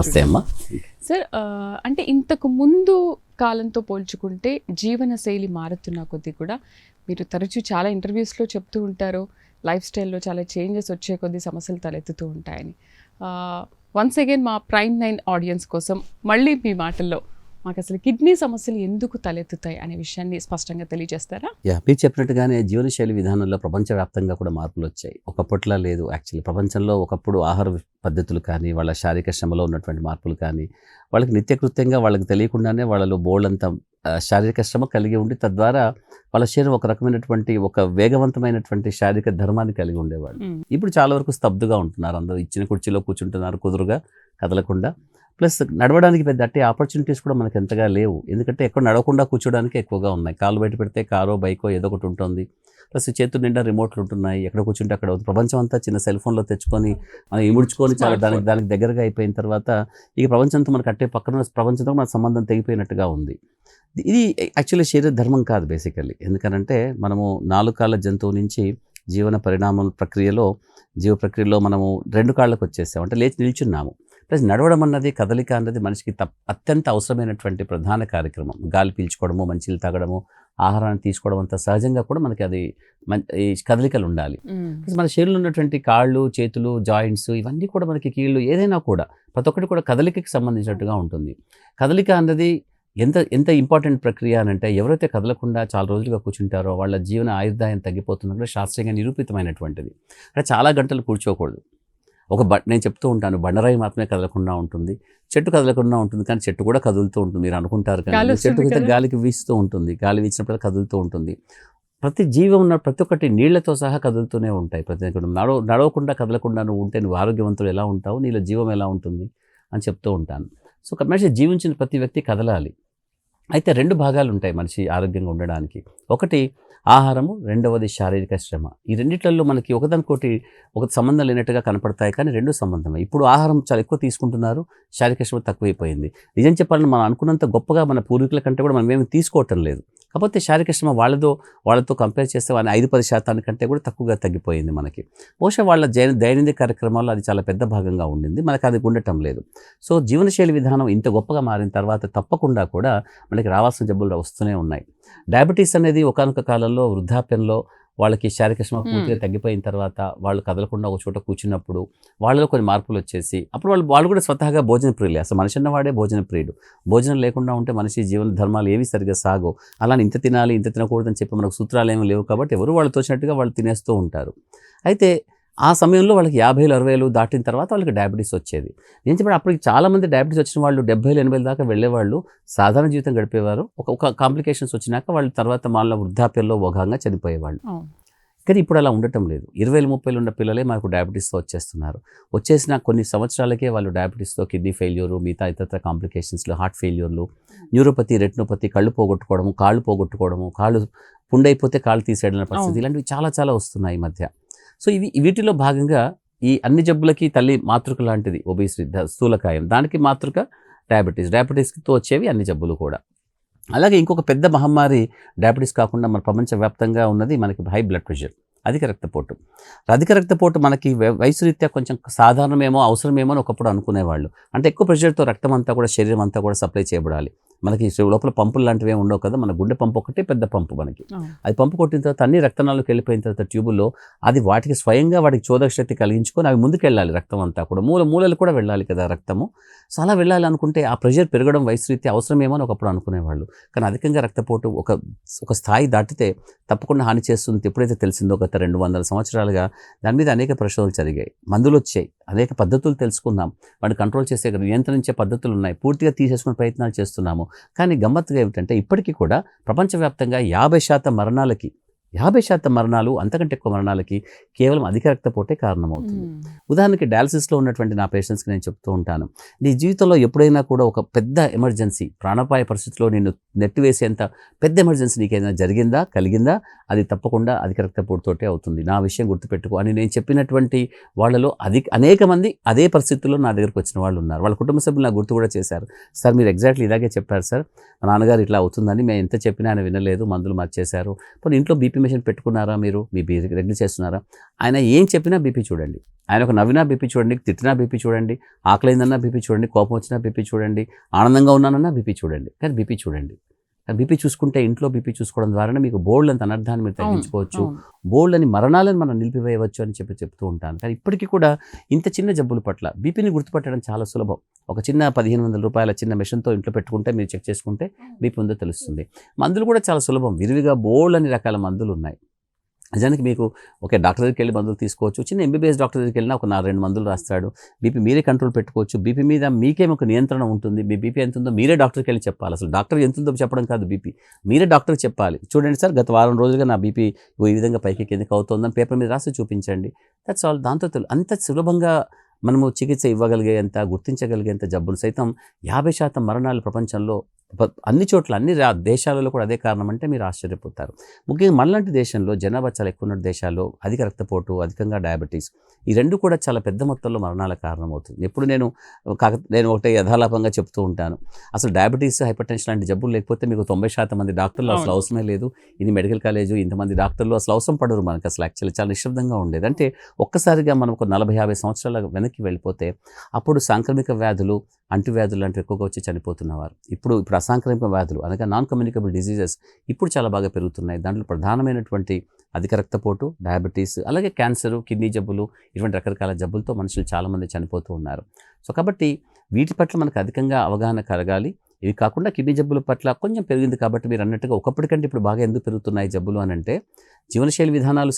నమస్తే అమ్మా. సార్ అంటే ఇంతకు ముందు కాలంతో పోల్చుకుంటే జీవన శైలి మారుతున్న కొద్దీ కూడా మీరు తరచూ చాలా ఇంటర్వ్యూస్లో చెప్తూ ఉంటారు లైఫ్ స్టైల్లో చాలా చేంజెస్ వచ్చే కొద్దీ సమస్యలు తలెత్తుతూ ఉంటాయని. వన్స్ అగైన్ మా ప్రైమ్ నైన్ ఆడియన్స్ కోసం మళ్ళీ మీ మాటల్లో మాకు అసలు కిడ్నీ సమస్యలు ఎందుకు తలెత్తుతాయి అనే విషయాన్ని స్పష్టంగా తెలియజేస్తారా? యా మీరు చెప్పినట్టుగానే జీవనశైలి విధానంలో ప్రపంచవ్యాప్తంగా కూడా మార్పులు వచ్చాయి. ఒకప్పట్లా లేదు యాక్చువల్లీ. ప్రపంచంలో ఒకప్పుడు ఆహార పద్ధతులు కానీ వాళ్ళ శారీరక శ్రమలో ఉన్నటువంటి మార్పులు కానీ వాళ్ళకి నిత్యకృత్యంగా వాళ్ళకి తెలియకుండానే వాళ్ళలో బోల్డంత శారీరక శ్రమ కలిగి ఉండి తద్వారా వాళ్ళ శరీరం ఒక రకమైనటువంటి ఒక వేగవంతమైనటువంటి శారీరక ధర్మాన్ని కలిగి ఉండేవాళ్ళు. ఇప్పుడు చాలా వరకు స్తబ్దుగా ఉంటున్నారు. అందరూ ఇచ్చిన కుర్చీలో కూర్చుంటున్నారు కుదురుగా కదలకుండా. ప్లస్ నడవడానికి పెద్ద అట్టే ఆపర్చునిటీస్ కూడా మనకు ఎంతగా లేవు. ఎందుకంటే ఎక్కడ నడవకుండా కూర్చోడానికి ఎక్కువగా ఉన్నాయి. కాలు బయట పెడితే కారో బైకో ఏదో ఒకటి ఉంటుంది. ప్లస్ చేతుల నిండా రిమోట్లు ఉంటున్నాయి. ఎక్కడ కూర్చుంటే అక్కడ. ప్రపంచం అంతా చిన్న సెల్ ఫోన్లో తెచ్చుకొని మనం ఇముడ్చుకొని చాలా. దానికి దానికి దగ్గరగా అయిపోయిన తర్వాత ఈ ప్రపంచంతో మనకు అట్టే పక్కన ప్రపంచంతో మన సంబంధం తెగిపోయినట్టుగా ఉంది. ఇది యాక్చువల్లీ శరీర ధర్మం కాదు బేసికల్లీ. ఎందుకనంటే మనము నాలుగు కాళ్ళ జంతువు నుంచి జీవన పరిణామం ప్రక్రియలో జీవ ప్రక్రియలో మనము రెండు కాళ్ళకు వచ్చేసాం అంటే లేచి నిల్చున్నాము. ప్లస్ నడవడం అన్నది కదలిక అన్నది మనిషికి తప్ అత్యంత అవసరమైనటువంటి ప్రధాన కార్యక్రమం. గాలి పీల్చుకోవడము మంచిలు తాగడము ఆహారాన్ని తీసుకోవడం అంత సహజంగా కూడా మనకి అది ఈ కదలికలు ఉండాలి. మన శరీరంలో ఉన్నటువంటి కాళ్ళు చేతులు జాయింట్స్ ఇవన్నీ కూడా మనకి కీళ్ళు ఏదైనా కూడా ప్రతి ఒక్కటి కూడా కదలికకి సంబంధించినట్టుగా ఉంటుంది. కదలిక అన్నది ఎంత ఎంత ఇంపార్టెంట్ ప్రక్రియ అని అంటే ఎవరైతే కదలకుండా చాలా రోజులుగా కూర్చుంటారో వాళ్ళ జీవన ఆయుర్దాయం తగ్గిపోతుందో కూడా శాస్త్రీయంగా నిరూపితమైనటువంటిది. అంటే చాలా గంటలు కూర్చోకూడదు. ఒక బ నేను చెప్తూ ఉంటాను బండరాయి మాత్రమే కదలకుండా ఉంటుంది చెట్టు కదలకుండా ఉంటుంది కానీ చెట్టు కూడా కదులుతూ ఉంటుంది మీరు అనుకుంటారు కానీ చెట్టు అయితే కదా. గాలికి వీస్తూ ఉంటుంది గాలి వీచినప్పుడు కదులుతూ ఉంటుంది. ప్రతి జీవం ఉన్న ప్రతి ఒక్కటి నీళ్ళతో సహా కదులుతూనే ఉంటాయి ప్రతి నడవ నడవకుండా కదలకుండా నువ్వు ఉంటే నువ్వు ఆరోగ్యవంతుడు ఎలా ఉంటావు నీలో జీవం ఎలా ఉంటుంది అని చెప్తూ ఉంటాను. సో ఒక మనిషి జీవించిన ప్రతి వ్యక్తి కదలాలి. అయితే రెండు భాగాలు ఉంటాయి మనిషి ఆరోగ్యంగా ఉండడానికి. ఒకటి ఆహారము రెండవది శారీరక శ్రమ. ఈ రెండిట్లలో మనకి ఒకదానికోటి ఒక సంబంధం లేనట్టుగా కనపడతాయి కానీ రెండు సంబంధమే. ఇప్పుడు ఆహారం చాలా ఎక్కువ తీసుకుంటున్నారు శారీరక శ్రమ తక్కువైపోయింది. నిజం చెప్పాలని మనం అనుకున్నంత గొప్పగా మన పూర్వీకుల కంటే కూడా మనం ఏమి తీసుకోవటం లేదు. కాకపోతే శారీరక శ్రమ వాళ్ళతో వాళ్ళతో కంపేర్ చేస్తే వాళ్ళ ఐదు పది శాతానికంటే కూడా తక్కువగా తగ్గిపోయింది మనకి. బహుశా వాళ్ళ జై- దైనందిక కార్యక్రమాల్లో అది చాలా పెద్ద భాగంగా ఉండింది మనకు అది ఉండటం లేదు. సో జీవనశైలి విధానం ఇంత గొప్పగా మారిన తర్వాత తప్పకుండా కూడా మనకి రావాల్సిన జబ్బులు వస్తూనే ఉన్నాయి. డయాబెటీస్ అనేది ఒకనొక కాలంలో వృద్ధాప్యంలో వాళ్ళకి శారీరక శ్రమ పూర్తిగా తగ్గిపోయిన తర్వాత వాళ్ళు కదలకుండా ఒక చోట కూర్చున్నప్పుడు వాళ్ళలో కొన్ని మార్పులు వచ్చేసి అప్పుడు వాళ్ళు వాళ్ళు కూడా స్వతహాగా భోజన ప్రియులే. అసలు మనిషి అన్నవాడే భోజన ప్రియుడు. భోజనం లేకుండా ఉంటే మనిషి జీవన ధర్మాలు ఏవి సరిగ్గా సాగో అలానే ఇంత తినాలి ఇంత తినకూడదని చెప్పి మనకు సూత్రాలు ఏమీ లేవు కాబట్టి ఎవరు వాళ్ళు తోచినట్టుగా వాళ్ళు తినేస్తూ ఉంటారు. అయితే ఆ సమయంలో వాళ్ళకి యాభైలు అరవైలు దాటిన తర్వాత వాళ్ళకి డయాబెటీస్ వచ్చేది. నేను చెప్పిన అప్పటికి చాలామంది డయాబెటీస్ వచ్చిన వాళ్ళు డెబ్బైలు ఎనభైల దాకా వెళ్ళేవాళ్ళు సాధారణ జీవితం గడిపేవారు. ఒక ఒక కాంప్లికేషన్స్ వచ్చినాక వాళ్ళు తర్వాత వాళ్ళ వృద్ధాప్యంలో భాగంగా చనిపోయేవాళ్ళు. కానీ ఇప్పుడు అలా ఉండటం లేదు. ఇరవై ముప్పైలు ఉన్న పిల్లలే మాకు డయాబెటీస్తో వచ్చేస్తున్నారు. వచ్చేసిన కొన్ని సంవత్సరాలకే వాళ్ళు డయాబెటీస్తో కిడ్నీ ఫెయిల్యూరు మిగతా ఇతర కాంప్లికేషన్స్లో హార్ట్ ఫెయిల్యూర్లు న్యూరోపతి రెటినోపతి కళ్ళు పోగొట్టుకోవడము కాళ్ళు పోగొట్టుకోవడము కాళ్ళు పుండైపోతే కాళ్ళు తీసేయడం పరిస్థితి. ఇలాంటివి చాలా చాలా వస్తున్నాయి ఈ మధ్య. సో ఇవి వీటిలో భాగంగా ఈ అన్ని జబ్బులకి తల్లి మాతృక లాంటిది ఒబేసిటీ స్థూలకాయం. దానికి మాతృక డయాబెటీస్ డయాబెటీస్తో వచ్చేవి అన్ని జబ్బులు కూడా. అలాగే ఇంకొక పెద్ద మహమ్మారి డయాబెటీస్ కాకుండా మన ప్రపంచవ్యాప్తంగా ఉన్నది మనకి హై బ్లడ్ ప్రెషర్ అధిక రక్తపోటు. అధిక రక్తపోటు మనకి వయసు రీత్యా కొంచెం సాధారణమేమో అవసరమేమో అని ఒకప్పుడు అనుకునేవాళ్ళు. అంటే ఎక్కువ ప్రెషర్తో రక్తం అంతా కూడా శరీరం అంతా కూడా సప్లై చేయబడాలి. మనకి లోపల పంపులు లాంటివి ఏమి ఉండవు కదా. మన గుండె పంపు ఒకటే పెద్ద పంపు మనకి. అది పంపు కొట్టిన తర్వాత అన్ని రక్తనాళాలకు వెళ్ళిపోయిన తర్వాత ట్యూబుల్లో అది వాటికి స్వయంగా వాటికి చోదక శక్తి కలిగించుకొని అవి ముందుకు వెళ్ళాలి రక్తం అంతా కూడా. మూల మూలలు కూడా వెళ్ళాలి కదా రక్తము. సో అలా వెళ్ళాలి అనుకుంటే ఆ ప్రెషర్ పెరగడం వయసు రీత్యా అవసరమేమో అని ఒకప్పుడు అనుకునేవాళ్ళు. కానీ అధికంగా రక్తపోటు ఒక ఒక స్థాయి దాటితే తప్పకుండా హాని చేస్తుంది. ఎప్పుడైతే తెలిసిందో గత రెండు వందల సంవత్సరాలుగా దాని మీద అనేక పరిశోధనలు జరిగాయి. మందులు వచ్చాయి. అనేక పద్ధతులు తెలుసుకున్నాం వాటిని కంట్రోల్ చేసే నియంత్రించే పద్ధతులు ఉన్నాయి. పూర్తిగా తీసేసుకునే ప్రయత్నాలు చేస్తున్నాము. కానీ గమ్మత్తుగా ఏమిటంటే ఇప్పటికీ కూడా ప్రపంచవ్యాప్తంగా యాభై శాతం మరణాలకి యాభై శాతం మరణాలు అంతకంటే ఎక్కువ మరణాలకి కేవలం అధిక రక్తపోటే కారణమవుతుంది. ఉదాహరణకి డయాలసిస్లో ఉన్నటువంటి నా పేషెంట్స్కి నేను చెప్తూ ఉంటాను. నీ జీవితంలో ఎప్పుడైనా కూడా ఒక పెద్ద ఎమర్జెన్సీ ప్రాణాపాయ పరిస్థితిలో నిన్ను నెట్టివేసేంత పెద్ద ఎమర్జెన్సీ నీకేదైనా జరిగిందా కలిగిందా? అది తప్పకుండా అధిక రక్తపోటుతోటే అవుతుంది. నా విషయం గుర్తుపెట్టుకో అని నేను చెప్పినటువంటి వాళ్ళలో అధిక అనేక మంది అదే పరిస్థితుల్లో నా దగ్గరకు వచ్చిన వాళ్ళు ఉన్నారు. వాళ్ళ కుటుంబ సభ్యులు నాకు గుర్తు కూడా చేశారు. సార్ మీరు ఎగ్జాక్ట్లీ ఇలాగే చెప్పారు సార్. మా నాన్నగారు ఇట్లా అవుతుందని మేము ఎంత చెప్పినా ఆయన వినలేదు మందులు మార్చేశారు. పోనీ ఇంట్లో బీపీ ఇన్ఫర్మేషన్ పెట్టుకున్నారా మీరు? బీపీ రెగ్యులర్ చేస్తున్నారా? ఆయన ఏం చెప్పినా బీపీ చూడండి. ఆయన ఒక నవ్వినా బీపీ చూడండి తిట్టినా బీపీ చూడండి ఆకలిందన్నా బీపీ చూడండి కోపం వచ్చినా బీపీ చూడండి ఆనందంగా ఉన్నానన్నా బీపీ చూడండి. కానీ బీపీ చూడండి. బీపీ చూసుకుంటే ఇంట్లో బీపీ చూసుకోవడం ద్వారానే మీకు బోల్డ్ అంత అనర్థాన్ని మీరు తగ్గించుకోవచ్చు. బోల్డ్ అని మరణాలను మనం నిలిపివేయవచ్చు అని చెప్పి చెప్తూ ఉంటాను. కానీ ఇప్పటికీ కూడా ఇంత చిన్న జబ్బుల పట్ల బీపీని గుర్తుపట్టడం చాలా సులభం. ఒక చిన్న పదిహేను వందల రూపాయల చిన్న మెషిన్తో ఇంట్లో పెట్టుకుంటే మీరు చెక్ చేసుకుంటే బీపీ ఉందో తెలుస్తుంది. మందులు కూడా చాలా సులభం. విరివిగా బోల్డ్ అని రకాల మందులు ఉన్నాయి. నిజానికి మీకు ఓకే డాక్టర్ దగ్గరికి వెళ్ళి మందులు తీసుకోవచ్చు. చిన్న ఎంబీబీఎస్ డాక్టర్ దగ్గరికి వెళ్ళినా ఒక నా రెండు మందులు రాస్తాడు. బీపీ మీరే కంట్రోల్ పెట్టుకోవచ్చు. బీపీ మీద మీకే ఒక నియంత్రణ ఉంటుంది. మీ బీపీ ఎంత ఉందో మీరే డాక్టర్కి వెళ్ళి చెప్పాలి. అసలు డాక్టర్ ఎంత ఉందో చెప్పడం కాదు బీపీ మీరే డాక్టర్కి చెప్పాలి. చూడండి సార్ గత వారం రోజులుగా నా బీపీ ఈ విధంగా పైకి కిందకి అవుతుందని పేపర్ మీద రాసి చూపించండి. దట్స్ ఆల్ దాంతో అంత సులభంగా మనము చికిత్స ఇవ్వగలిగేంత గుర్తించగలిగేంత జబ్బులు సైతం యాభై శాతం మరణాలు ప్రపంచంలో అన్ని చోట్ల అన్ని దేశాలలో కూడా అదే కారణం అంటే మీరు ఆశ్చర్యపోతారు. ముఖ్యంగా మనలాంటి దేశంలో జనాభా చాలా ఎక్కువ ఉన్న దేశాల్లో అధిక రక్తపోటు అధికంగా డయాబెటీస్ ఈ రెండు కూడా చాలా పెద్ద మొత్తంలో మరణాల కారణమవుతుంది. ఎప్పుడు నేను కాక నేను ఒకటే యథాలాపంగా చెప్తూ ఉంటాను. అసలు డయాబెటీస్ హైపర్ టెన్షన్ లాంటి జబ్బులు లేకపోతే మీకు తొంభై శాతం మంది డాక్టర్లు అసలు. అవసరమే లేదు. ఇది మెడికల్ కాలేజు ఇంతమంది డాక్టర్లు అసలు అవసరం పడరు మనకు అసలు యాక్చువల్లీ. చాలా నిశ్శబ్దంగా ఉండేది. అంటే ఒక్కసారిగా మనం ఒక నలభై యాభై సంవత్సరాల వెనక్కి వెళ్ళిపోతే అప్పుడు సాంక్రమిక వ్యాధులు అంటువ్యాధులు లాంటివి ఎక్కువగా వచ్చి చనిపోతున్నవారు ఇప్పుడు ఇప్పుడు అసాంక్రమిక వ్యాధులు అనగా నాన్ కమ్యూనికబుల్ డిసీజెస్ ఇప్పుడు చాలా బాగా పెరుగుతున్నాయి. దాంట్లో ప్రధానమైనటువంటి అధిక రక్తపోటు డయాబెటీస్ అలాగే క్యాన్సరు కిడ్నీ జబ్బులు ఇటువంటి రకరకాల జబ్బులతో మనుషులు చాలామంది చనిపోతూ ఉన్నారు. సో కాబట్టి వీటి పట్ల మనకు అధికంగా అవగాహన కలగాలి. ఇవి కాకుండా కిడ్నీ జబ్బుల పట్ల కొంచెం పెరిగింది కాబట్టి మీరు అన్నట్టుగా ఒకప్పటికంటే ఇప్పుడు బాగా ఎందుకు పెరుగుతున్నాయి జబ్బులు అని అంటే జీవనశైలి విధానాలు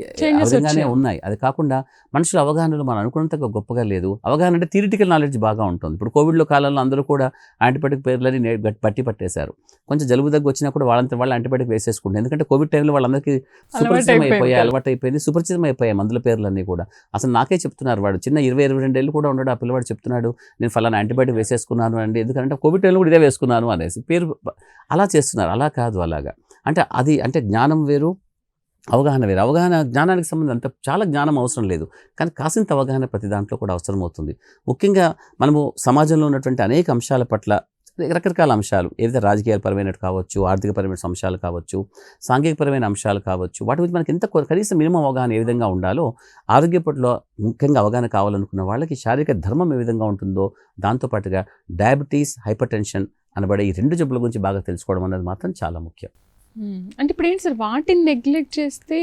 విధంగానే. ఉన్నాయి. అది కాకుండా మనుషుల అవగాహనలు మనం అనుకున్నంతగా గొప్పగా లేదు. అవగాహన అంటే థియరిటికల్ నాలెడ్జ్ బాగా ఉంటుంది. ఇప్పుడు కోవిడ్లో కాలంలో అందరూ కూడా యాంటీబయాటిక్ పేర్లని పట్టి పట్టేశారు. కొంచెం జలుబు దగ్గు వచ్చినా కూడా వాళ్ళంతా వాళ్ళు యాంటీబయాటిక్ వేసేసుకుంటారు ఎందుకంటే కోవిడ్ టైంలో వాళ్ళందరికీ సుపరిచితం అయిపోయాయి. అలవాటు అయిపోయింది సుపరిచితం అయిపోయాయి మందుల పేర్లన్నీ కూడా. అసలు నాకే చెప్తున్నారు వాడు. చిన్న ఇరవై ఇరవై రెండు ఏళ్ళు కూడా ఉన్నాడు ఆ పిల్లవాడు చెప్తున్నాడు నేను ఫలానా యాంటీబయాటిక్ వేసేసుకున్నాను అండి. ఎందుకంటే కోవిడ్ టైంలో కూడా ఇదే వేసుకున్నాను అనేసి. పేరు అలా చేస్తున్నారు. అలా కాదు అలాగా. అంటే అది అంటే జ్ఞానం వేరు అవగాహన వేరు. అవగాహన జ్ఞానానికి సంబంధం అంత చాలా జ్ఞానం అవసరం లేదు. కానీ కాసింత అవగాహన ప్రతి దాంట్లో కూడా అవసరం అవుతుంది. ముఖ్యంగా మనము సమాజంలో ఉన్నటువంటి అనేక అంశాల పట్ల రకరకాల అంశాలు ఏదైతే రాజకీయపరమైనవి కావచ్చు ఆర్థికపరమైన అంశాలు కావచ్చు సాంఘికపరమైన అంశాలు కావచ్చు వాటి గురించి మనకి ఎంత కనీసం మినిమం అవగాహన ఏ విధంగా ఉండాలో ఆరోగ్య పట్ల ముఖ్యంగా అవగాహన కావాలనుకున్న వాళ్ళకి శారీరక ధర్మం ఏ విధంగా ఉంటుందో దాంతోపాటుగా డయాబెటీస్ హైపర్ టెన్షన్ అనబడే ఈ రెండు జబ్బుల గురించి బాగా తెలుసుకోవడం అనేది మాత్రం చాలా ముఖ్యం. Hmm. అంటే ఇప్పుడు ఏంటి సార్ వాటిని నెగ్లెక్ట్ చేస్తే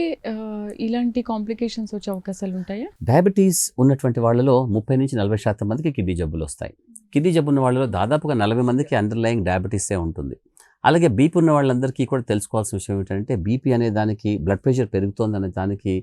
ఇలాంటి కాంప్లికేషన్స్ వచ్చే అవకాశాలు ఉంటాయా? డయాబెటీస్ ఉన్నటువంటి వాళ్ళలో ముప్పై నుంచి నలభై శాతం మందికి కిడ్నీ జబ్బులు వస్తాయి. కిడ్నీ జబ్బు ఉన్న వాళ్ళలో దాదాపుగా నలభై మందికి అండర్లయింగ్ డయాబెటీసే ఉంటుంది. అలాగే బీపీ ఉన్న వాళ్ళందరికీ కూడా తెలుసుకోవాల్సిన విషయం ఏంటంటే బీపీ అనే దానికి బ్లడ్ ప్రెషర్ పెరుగుతోంది అనే దానికి